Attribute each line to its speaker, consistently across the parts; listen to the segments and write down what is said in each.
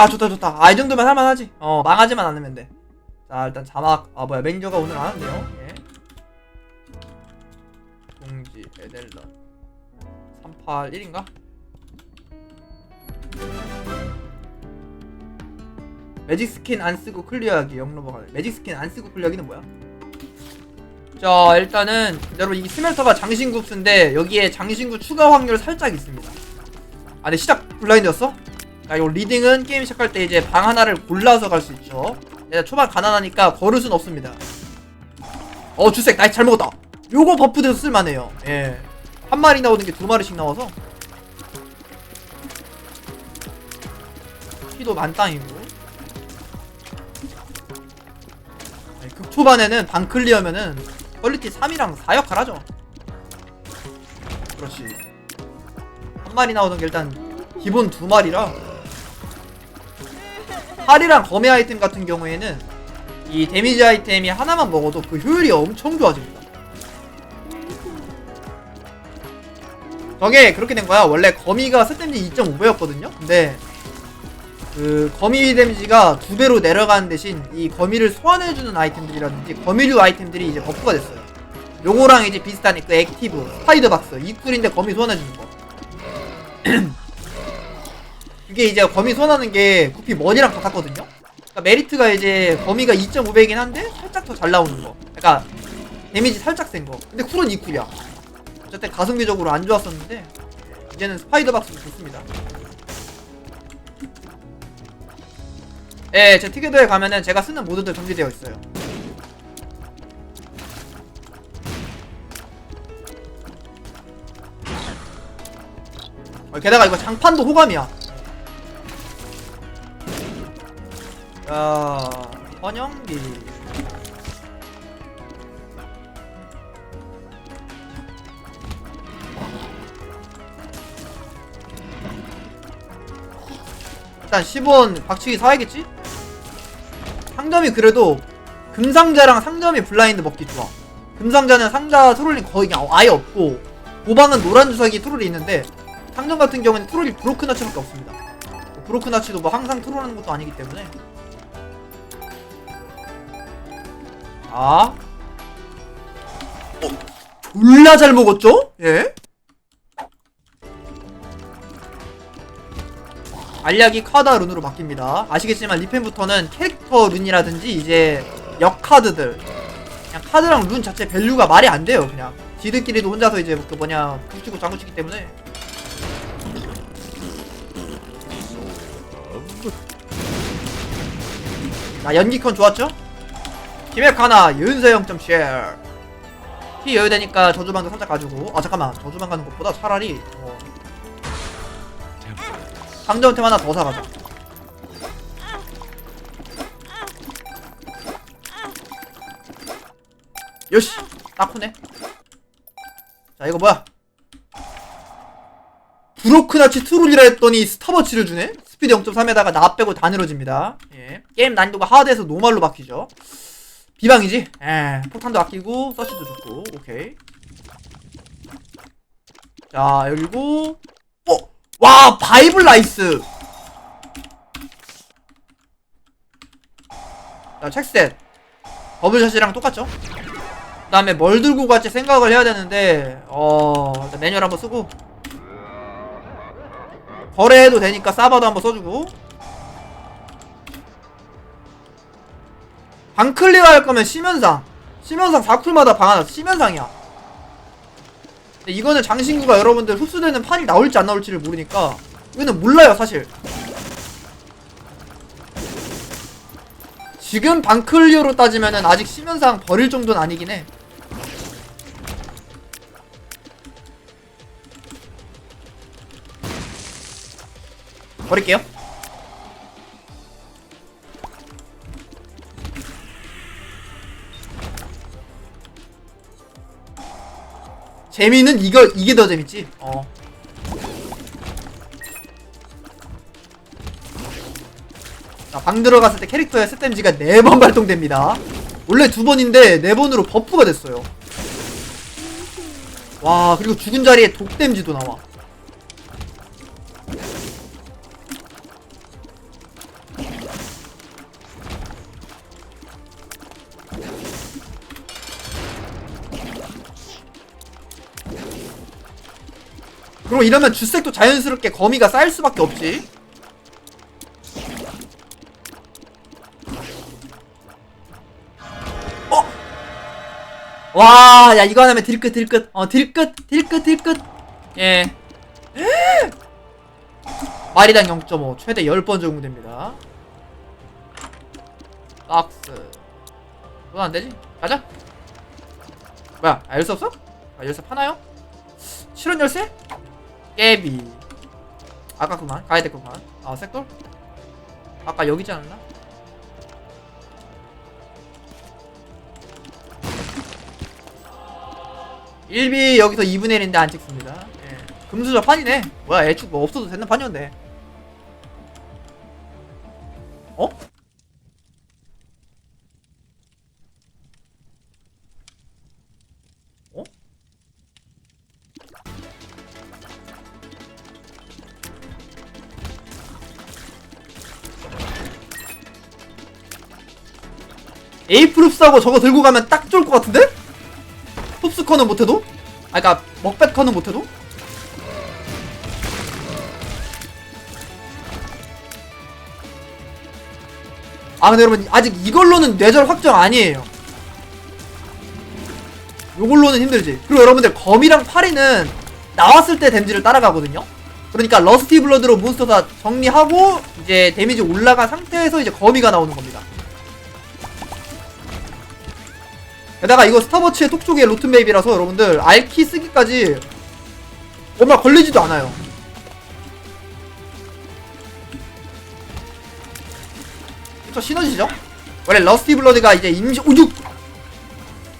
Speaker 1: 아 좋다 좋다. 아 이 정도면 할만하지. 어 망하지만 않으면 돼자 일단 자막. 아 뭐야. 매니저가 오늘 안 왔네요. 예. 공지 에델런 381인가? 매직 스킨 안 쓰고 클리어하기 영로버 가능 매직 스킨 안 쓰고 클리어하기는 뭐야? 자 일단은 여러분 이 스멜터가 장신구 스인데 여기에 장신구 추가 확률 살짝 있습니다. 아 근데 시작 블라인드였어? 자 이거 리딩은 게임 시작할 때 이제 방 하나를 골라서 갈 수 있죠. 내가 초반 가난하니까 걸을 순 없습니다. 어 주색 나이스 잘 먹었다. 요거 버프 돼서 쓸만해요. 예 한 마리 나오는 게 두 마리씩 나와서. 피도 만땅이고. 아니, 극초반에는 방 클리어면은 퀄리티 3이랑 4역 하라죠. 그렇지. 한 마리 나오는 게 일단 기본 두 마리라 활이랑 검의 아이템 같은 경우에는 이 데미지 아이템이 하나만 먹어도 그 효율이 엄청 좋아집니다 저게 그렇게 된 거야 원래 거미가 스 데미지 2.5배였거든요 근데 그 거미 데미지가 두 배로 내려가는 대신 이 거미를 소환해주는 아이템들이라든지 거미류 아이템들이 이제 버프가 됐어요. 요거랑 이제 비슷한 그 액티브, 스파이더 박스, 이꿀인데 거미 소환해주는 거. 이게 이제 거미 소환하는 게 구피 머니랑 같았거든요. 그러니까 메리트가 이제 거미가 2.5배이긴 한데 살짝 더 잘 나오는 거. 그러니까 데미지 살짝 센 거. 근데 쿨은 이꿀이야. 어쨌든 가성비적으로 안 좋았었는데 이제는 스파이더 박스도 좋습니다. 예, 제 티켓도에 가면은 제가 쓰는 모드들 정지되어 있어요. 어, 게다가 이거 장판도 호감이야. 야, 헌영기. 일단 10원 박치기 사야겠지? 상점이 그래도 금상자랑 상점이 블라인드 먹기 좋아. 금상자는 상자 트롤링 거의 아예 없고 고방은 노란 주사기 트롤이 있는데 상점 같은 경우는 트롤이 브로크나치밖에 없습니다. 뭐 브로크나치도 뭐 항상 트롤하는 것도 아니기 때문에 아 어, 졸라 잘 먹었죠? 예? 알약이 카다 룬으로 바뀝니다. 아시겠지만 리펜부터는 캐릭터 룬이라든지 이제 역 카드들 그냥 카드랑 룬 자체 밸류가 말이 안 돼요. 그냥 지들끼리도 혼자서 이제 그 뭐냐 붙이고 장구치기 때문에 자 연기컨 좋았죠? 김액 하나 윤세 0.쉘 피 여유되니까 저주방도 살짝 가지고 아 잠깐만 저주방 가는 것보다 차라리 어, 상점템 하나 더 사가자. 요시 딱후네. 자 이거 뭐야? 브로크나치 트롤이라 했더니 스타버치를 주네? 스피드 0.3에다가 나 빼고 다 늘어집니다. 예. 게임 난이도가 하드에서 노말로 바뀌죠. 비방이지? 예. 폭탄도 아끼고 서치도 좋고 오케이. 자 열고 어! 와 바이블 라이스 자 책셋 버블샷이랑 똑같죠 그 다음에 뭘 들고 갈지 생각을 해야 되는데 어 일단 매뉴얼 한번 쓰고 거래해도 되니까 사바도 한번 써주고 방 클리어 할 거면 시면상. 시면상 4쿨마다 방 하나 근데 이거는 장신구가 여러분들 흡수되는 판이 나올지 안 나올지를 모르니까 이거는 몰라요 사실. 지금 방클리어로 따지면은 아직 시면상 버릴 정도는 아니긴 해. 버릴게요 재미는 이거 이게 더 재밌지. 어. 자, 방 들어갔을 때 캐릭터의 스댐지가 4번 발동됩니다. 원래 두 번인데 네 번으로 버프가 됐어요. 와, 그리고 죽은 자리에 독댐지도 나와. 그리고 이러면 주색도 자연스럽게 거미가 쌓일 수밖에 없지. 어? 와, 야 이거 하면 딜끝 딜끝. 어, 딜끝 딜끝 딜끝. 예. 마리당 0.5 최대 10번 적용됩니다. 박스. 그건 안 되지? 가자. 뭐야? 아, 열쇠 없어? 아, 열쇠 파나요? 실은 열쇠? 깨비. 아까 그만. 가야 될 그만. 아, 색돌? 아까 여기지 않았나? 일비 여기서 2분의 1인데 안 찍습니다. 예. 금수저 판이네. 뭐야, 애축 뭐 없어도 되는 판이었네. 흡수하고 저거 들고 가면 딱 좋을 것 같은데? 흡수커는 못해도? 아 그니까 먹뱃커는 못해도? 아 근데 여러분 아직 이걸로는 뇌절 확정 아니에요 요걸로는 힘들지 그리고 여러분들 거미랑 파리는 나왔을 때 댐지를 따라가거든요 그러니까 러스티 블러드로 몬스터 다 정리하고 이제 데미지 올라간 상태에서 이제 거미가 나오는 겁니다 게다가 이거 스타버치의 톡쪽의 로튼베이비라서 여러분들 알키 쓰기까지 얼마 걸리지도 않아요. 그쵸 시너지죠? 원래 러스티 블러드가 이제 임시 오죽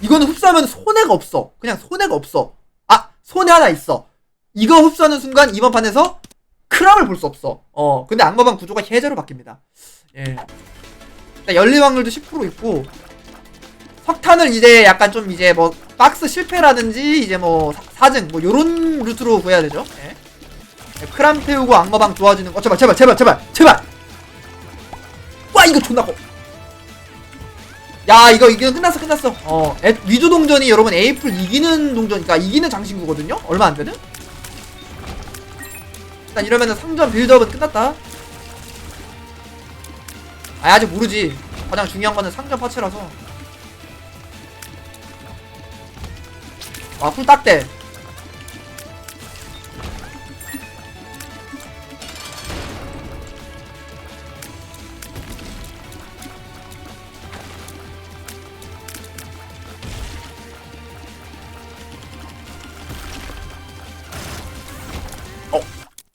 Speaker 1: 이거는 흡수하면 손해가 없어. 그냥 손해가 없어. 아 손해 하나 있어. 이거 흡수하는 순간 이번 판에서 크람을 볼 수 없어. 어 근데 악마방 구조가 해제로 바뀝니다. 예. 일단 열릴 확률도 10% 있고 석탄을 이제 약간 좀 이제 뭐 박스 실패라든지 이제 뭐 사- 사증 뭐 요런 루트로 구해야 되죠 예. 예, 크람 태우고 악마방 좋아지는 거 제발 제발 제발 제발 제발 와 이거 존나 커. 야 이거 이기는 끝났어 끝났어. 어 애- 위조 동전이 여러분 에이플 이기는 동전, 그러니까 이기는 장신구거든요. 얼마 안 되는? 일단 이러면은 상점 빌드업은 끝났다. 아 아직 모르지. 가장 중요한 거는 상점 파츠라서. 아풀 딱대.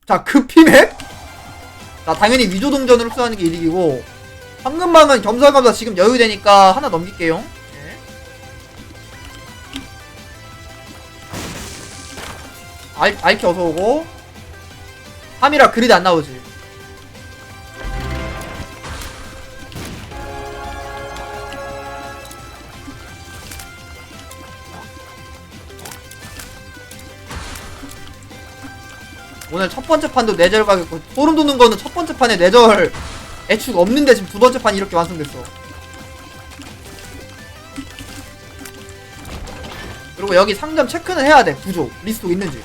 Speaker 1: 자, 급히맥? 자, 당연히 위조 동전을 흡수하는 게 이득이고, 황금방은 겸사겸사 지금 여유되니까 하나 넘길게요. 예. 알, 알키 어서 오고, 3이라 그리드 안 나오지. 오늘 첫 번째 판도 뇌절 가겠고 소름 돋는 거는 첫 번째 판에 뇌절 애축 없는데 지금 두 번째 판이 이렇게 완성됐어. 그리고 여기 상점 체크는 해야 돼. 구조 리스토 있는지.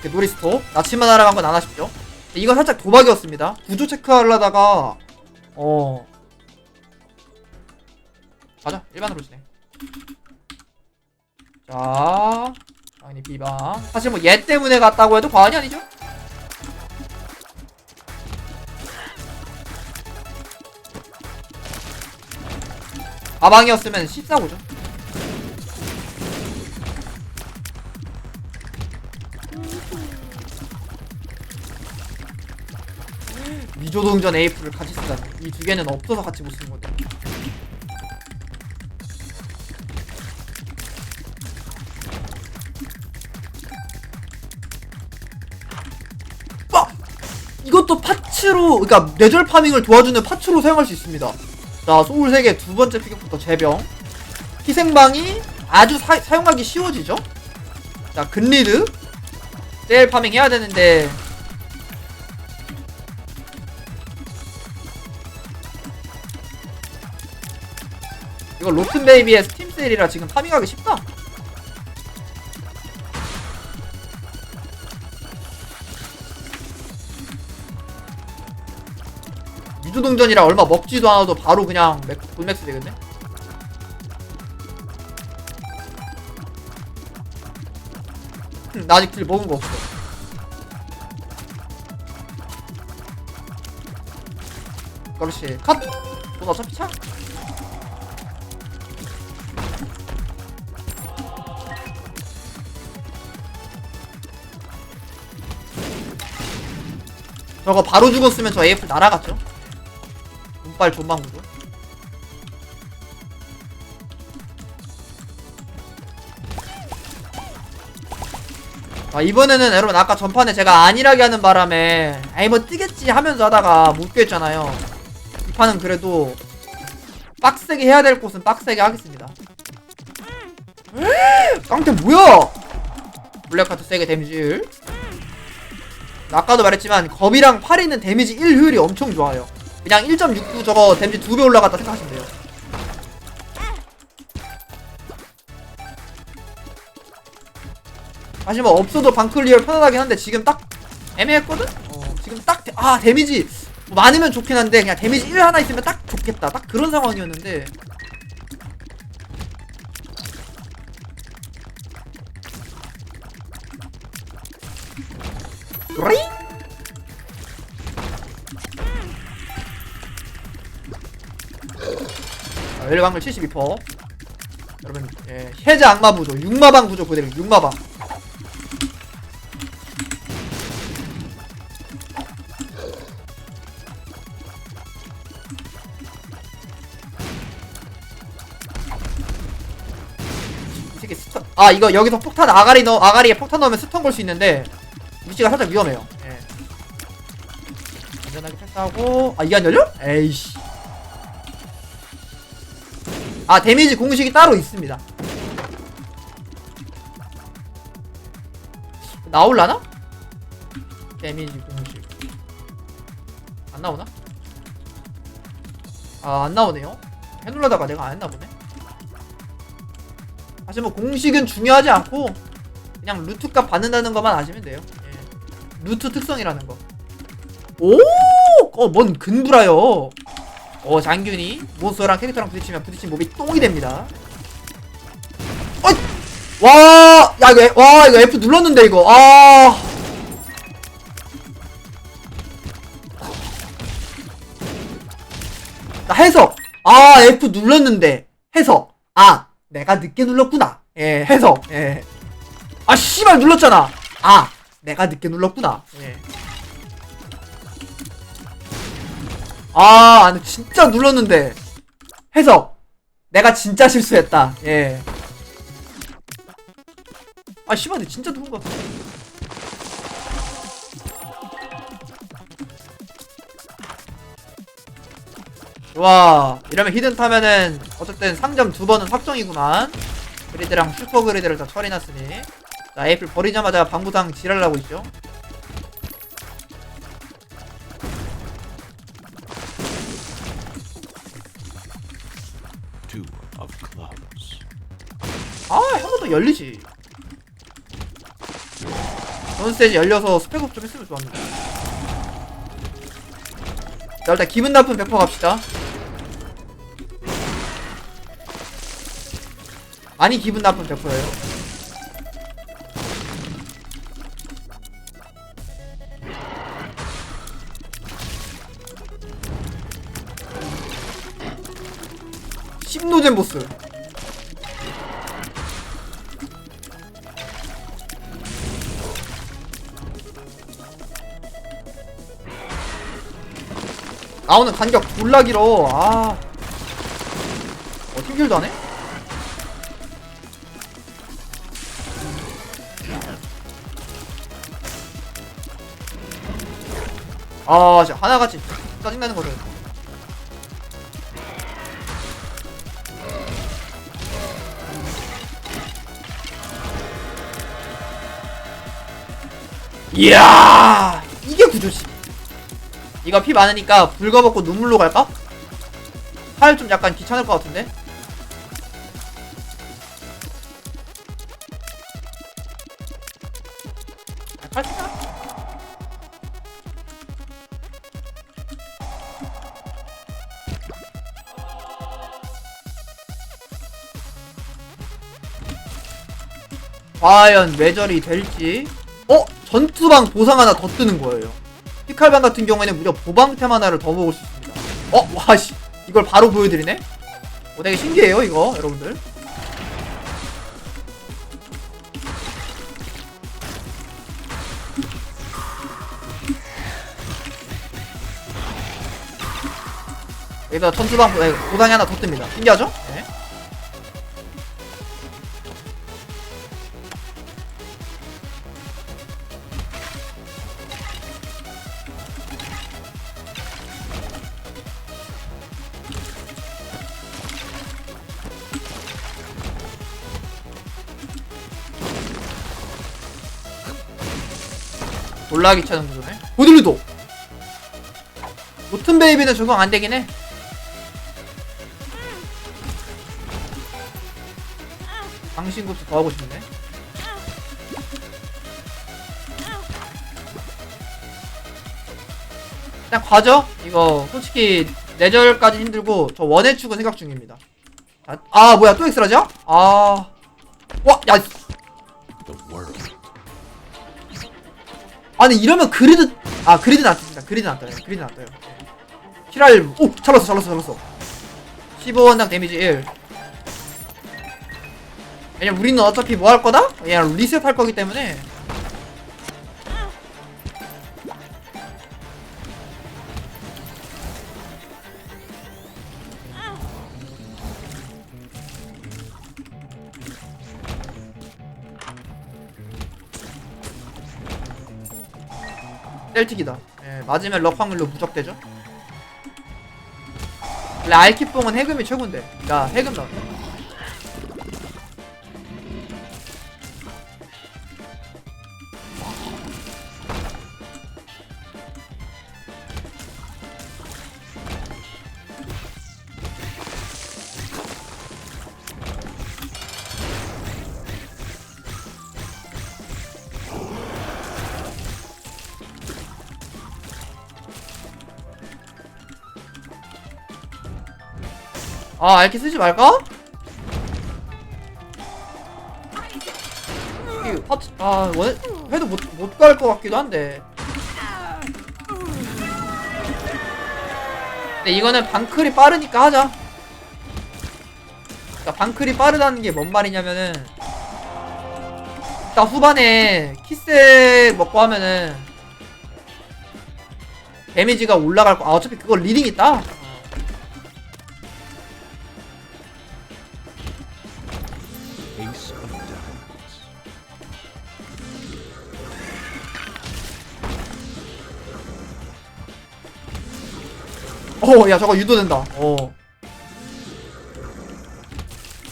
Speaker 1: 오케이 노리스토. 나치만 날아간 건 안 하십시오. 이거 살짝 도박이었습니다. 구조 체크하려다가 어 가자 일반으로 진행. 자 당연히 비방. 사실 뭐 얘 때문에 갔다고 해도 과언이 아니죠? 가방이었으면 14고죠. 미조동전 에이프를 같이 쓰다니. 이두 개는 없어서 같이 못 쓰는 거죠. 빠! 이것도 파츠로, 그러니까 뇌절 파밍을 도와주는 파츠로 사용할 수 있습니다. 자, 소울 3개 두 번째 피격부터 재병. 희생방이 아주 사, 사용하기 쉬워지죠? 자, 근리드. 세일 파밍 해야 되는데. 이거 로튼베이비의 스팀 세일이라 지금 타밍하기 쉽다 유주동전이라 얼마 먹지도 않아도 바로 그냥 돈맥스 되겠네 나 아직 길 먹은 거 없어 그렇지 컷! 너 어차피 차? 저거 바로 죽었으면 저 AF 날아갔죠? 운빨 존망 구조. 아, 이번에는 여러분 아까 전판에 제가 안일하게 하는 바람에 아이 뭐 뜨겠지 하면서 하다가 못 꿰잖아요. 이 판은 그래도 빡세게 해야 될 곳은 빡세게 하겠습니다. 깡태 뭐야? 블랙카트 세게 데미지 1. 아까도 말했지만 겁이랑 파리는 데미지 1 효율이 엄청 좋아요. 그냥 1.69 저거 데미지 2배 올라갔다 생각하시면 돼요. 사실 뭐 없어도 방클리어 편안하긴 한데 지금 딱 애매했거든? 어, 지금 딱, 데- 아, 데미지 뭐 많으면 좋긴 한데 그냥 데미지 1 하나 있으면 딱 좋겠다. 딱 그런 상황이었는데 브라이? 자, 웰방글 72% 여러분 예, 해자 악마 구조 육마방 구조 그대로 육마방 이 새끼 스턴 아 이거 여기서 폭탄 아가리 넣 아가리에 폭탄 넣으면 스턴 걸 수 있는데 위치가 살짝 위험해요 예. 안전하게 패스하고 아 이게 안 열려? 에이씨 아 데미지 공식이 따로 있습니다 나올라나? 데미지 공식 안 나오나? 아 안 나오네요 해놓으려다가 내가 안 했나 보네 사실 뭐 공식은 중요하지 않고 그냥 루트 값 받는다는 것만 아시면 돼요 예. 루트 특성이라는 거 오! 어, 뭔 근부라요 어 장균이 몬스터랑 캐릭터랑 부딪히면 부딪힌 몸이 똥이 됩니다. 어이! 와, 야 이거 와 이거 F 눌렀는데 이거 아. 나 해석. 아 F 눌렀는데 해석. 아 내가 늦게 눌렀구나. 예 해석. 예. 아 씨발 눌렀잖아. 아 내가 늦게 눌렀구나. 예. 아, 아니, 진짜 눌렀는데. 해석. 내가 진짜 실수했다. 예. 아, 씨발, 진짜 누군 것 같아. 와, 이러면 히든 타면은, 어쨌든 상점 두 번은 확정이구만. 그리드랑 슈퍼 그리드를 다 처리해놨으니. 자, 에이플 버리자마자 방구상 지랄나고 있죠.
Speaker 2: two of clubs.
Speaker 1: 아, 한 번 더 열리지. 전스테이지 열려서 스펙업 좀 했으면 좋았는데. 자, 일단 기분 나쁜 100% 갑시다. 많이 기분 나쁜 100%예요. 심노젠 보스. 나오는 간격 졸라 길어. 아. 어, 팀킬도 하네? 아, 진짜 하나같이 짜증나는 거든. 이야 이게 구조지 이거 피 많으니까 붉어먹고 눈물로 갈까? 팔 좀 약간 귀찮을 것 같은데? 팔 쓰자 과연 매절이 될지 전투방 보상 하나 더 뜨는 거예요. 피칼방 같은 경우에는 무려 보방템 하나를 더 먹을 수 있습니다. 어? 와씨. 이걸 바로 보여드리네? 어, 되게 신기해요 이거 여러분들. 여기다 전투방 보- 아니, 보상이 하나 더 뜹니다. 신기하죠? 네. 졸라 귀찮은 구조네 보들리도 노튼 베이비는 적용 안 되긴 해 당신급도 더 하고 싶네 일단 과죠? 이거 솔직히 내절까지 힘들고 저 원의 축은 생각 중입니다 아, 아 뭐야 또 엑스라죠? 아... 와! 야
Speaker 2: The world.
Speaker 1: 아니 이러면 그리드 아 그리드 낫습니다. 그리드 낫어요. 그리드 낫어요. 히랄 오 잘랐어 잘랐어 잘랐어. 15원당 데미지 1 왜냐면 우리는 어차피 뭐 할 거다? 그냥 리셋 할 거기 때문에 셀틱이다. 예, 맞으면 럭 확률로 무적되죠? 원래 알키뽕은 해금이 최고인데. 야 해금 나왔 아 알키 쓰지 말까? 이 파트 아 원, 해도 못못 갈 것 같기도 한데 근데 이거는 방클이 빠르니까 하자 그러니까 방클이 빠르다는 게 뭔 말이냐면은 일단 후반에 키스 먹고 하면은 데미지가 올라갈 거. 아 어차피 그거 리딩 있다. 어, 야, 저거 유도된다. 어.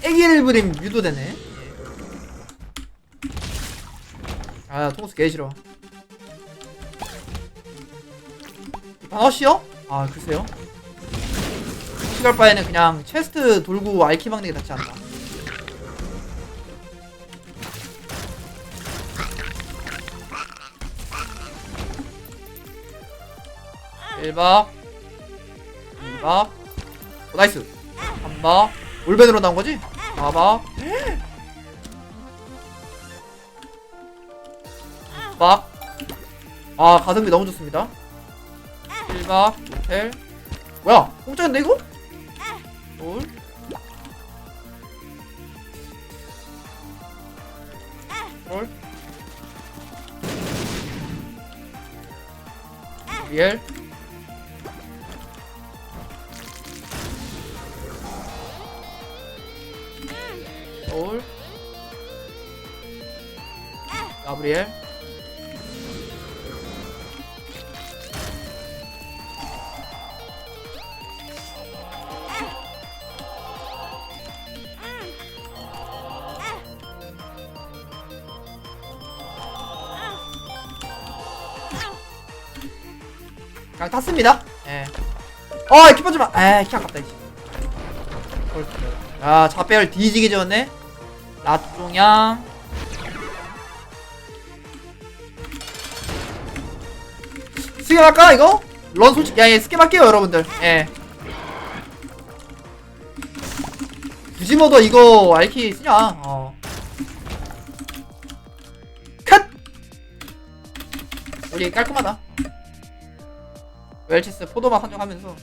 Speaker 1: 애기를 부림 유도되네. 아, 통수 개 싫어. 바너시요? 아, 글쎄요. 시갈 바에는 그냥 체스트 돌고 알키 박는 게 낫지 않나. 일박 이박 오, 나이스. 3박. 올벤으로 나온 거지? 4박. 박. 아, 가성비 너무 좋습니다. 1박, 호텔. 뭐야? 공짜인데, 이거? 둘. 롤. 리엘. 큽니다. 예. 어, 키퍼 좀, 아, 키 아깝다, 이제. 아, 자배열 뒤지기 전에. 라종양. 스킵 할까, 이거? 런 솔직히, 야, 예, 스킵 할게요, 여러분들. 예. 굳이 뭐더 이거 알키 쓰냐, 어. 우리 깔끔하다. 웰치스 포도맛 선정하면서